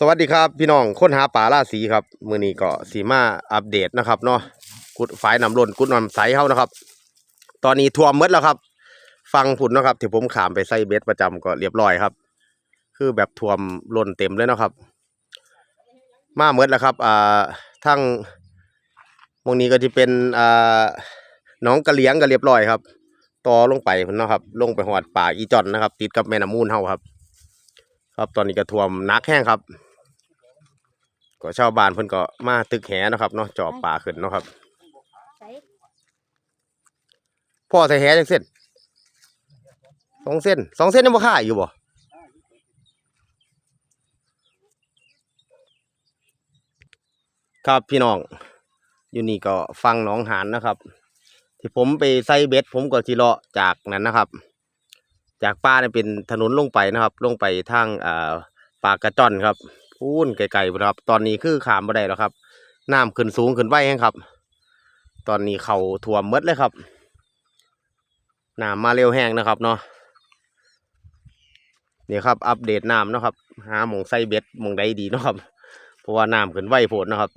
สวัสดีครับพี่น้องค้นหาป่าล่าสีครับมือนี้ก็สีมาอัปเดตนะครับเนาะกุดฝายน้ำล้นกุดน้ำใสเฮานะครับ ตอนนี้ท่วมหมดแล้วครับ ฟังผุนนะครับที่ผมขามไปใส่เบ็ดประจำก็เรียบร้อยครับ คือแบบท่วมล้นเต็มเลยนะครับ มาหมดแล้วครับอ่าทั้งมงนี้ก็จะเป็นอ่าน้องกระเลี้ยงก็เรียบร้อยครับต่อลงไปพุ่นเนาะครับ ลงไปหอดป่าอีจอนนะครับ ติดกับแม่น้ำมูลเฮาครับ ครับตอนนี้ก็ท่วมนักแห้งครับ ก็ชาวบ้านเพิ่นก็มาตึกแหนะครับเนาะจอบป่าขึ้นเนาะครับใส่พ่อใส่แหจังเส้นสองเส้นสองเส้นยังบ่ค่าอยู่บ่ครับพี่น้อง อยู่นี่ก็ฟังหนองหานนะครับ ที่ผมไปใส่เบ็ด ผมก็สิเลาะจากนั้นนะครับ จากป่าเนี่ยเป็นถนนลงไปนะครับ ลงไปทางอ่าปากกระจ้อนครับ พูนไกลๆนะครับ ตอนนี้คือขามบ่ได้แล้วครับน้ำขึ้นสูงขึ้นไวแห้งครับ ตอนนี้เขาท่วมมดเลยครับน้ำมาเร็วแห้งนะครับเนาะนี่ครับ อัปเดตน้ำนะครับ หาหมองไซเบ็ดหมองใดดีนะครับ เพราะว่าน้ำขึ้นไวโผดนะครับ